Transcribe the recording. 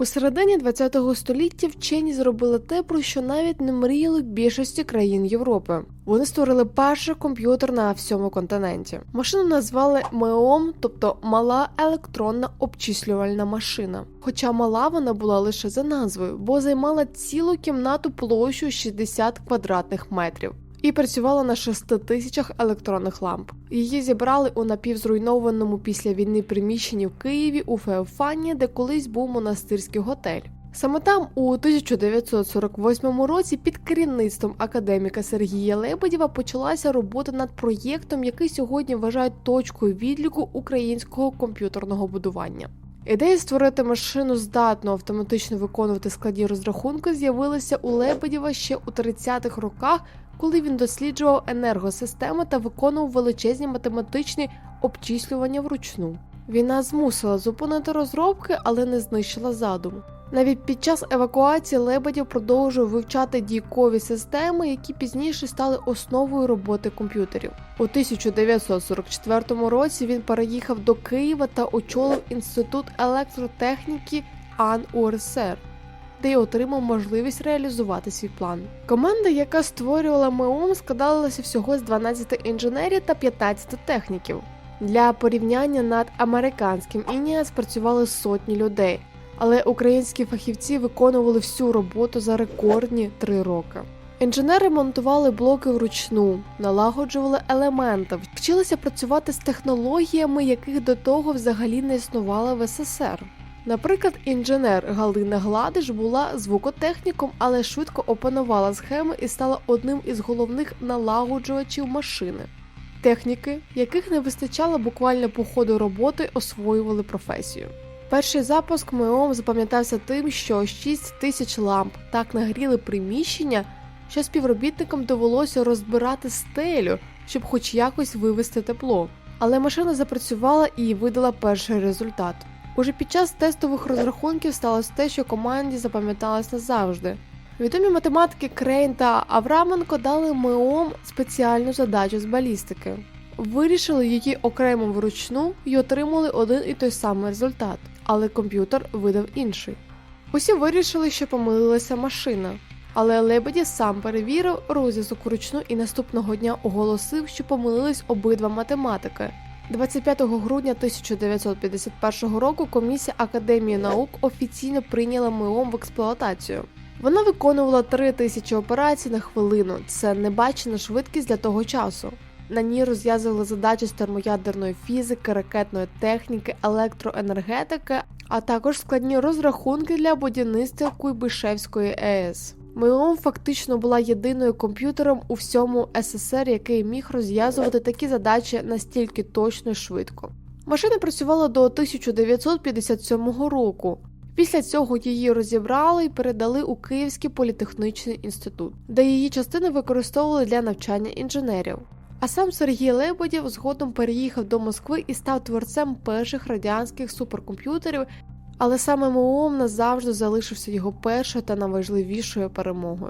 У середині ХХ століття вчені зробили те, про що навіть не мріяли більшості країн Європи. Вони створили перший комп'ютер на всьому континенті. Машину назвали МЕОМ, тобто мала електронна обчислювальна машина. Хоча мала вона була лише за назвою, бо займала цілу кімнату площу 60 квадратних метрів. І працювала на 6 тисячах електронних ламп. Її зібрали у напівзруйнованому після війни приміщенні в Києві у Феофані, де колись був монастирський готель. Саме там у 1948 році під керівництвом академіка Сергія Лебедєва почалася робота над проєктом, який сьогодні вважають точкою відліку українського комп'ютерного будування. Ідея створити машину здатну автоматично виконувати складні розрахунки з'явилася у Лебедєва ще у 30-х роках, коли він досліджував енергосистеми та виконував величезні математичні обчислювання вручну. Війна змусила зупинити розробки, але не знищила задум. Навіть під час евакуації Лебедєв продовжував вивчати дійкові системи, які пізніше стали основою роботи комп'ютерів. У 1944 році він переїхав до Києва та очолив інститут електротехніки АН УРСР де й отримав можливість реалізувати свій план. Команда, яка створювала МЕОМ, складалася всього з 12 інженерів та 15 техніків. Для порівняння над американським інія спрацювали сотні людей, але українські фахівці виконували всю роботу за рекордні три роки. Інженери монтували блоки вручну, налагоджували елементи, вчилися працювати з технологіями, яких до того взагалі не існувало в СССР. Наприклад, інженер Галина Гладиш була звукотехніком, але швидко опанувала схеми і стала одним із головних налагоджувачів машини. Техніки, яких не вистачало буквально по ходу роботи, освоювали професію. Перший запуск МЕОМ запам'ятався тим, що 6 тисяч ламп так нагріли приміщення, що співробітникам довелося розбирати стелю, щоб хоч якось вивести тепло. Але машина запрацювала і видала перший результат. Уже під час тестових розрахунків сталося те, що команді запам'яталось назавжди. Відомі математики Крейн та Авраменко дали МЕОМ спеціальну задачу з балістики. Вирішили її окремо вручну і отримали один і той самий результат, але комп'ютер видав інший. Усі вирішили, що помилилася машина, але Лебеді сам перевірив розв'язок вручну і наступного дня оголосив, що помилились обидва математики. 25 грудня 1951 року комісія Академії наук офіційно прийняла МИОМ в експлуатацію. Вона виконувала 3 тисячі операцій на хвилину. Це небачена швидкість для того часу. На ній розв'язували задачі з термоядерної фізики, ракетної техніки, електроенергетики, а також складні розрахунки для будівництва Куйбишевської АЕС. МИОМ фактично була єдиною комп'ютером у всьому СССР, який міг розв'язувати такі задачі настільки точно і швидко. Машина працювала до 1957 року. Після цього її розібрали і передали у Київський політехнічний інститут, де її частини використовували для навчання інженерів. А сам Сергій Лебедєв згодом переїхав до Москви і став творцем перших радянських суперкомп'ютерів, але саме МООМ назавжди залишився його першою та найважливішою перемогою.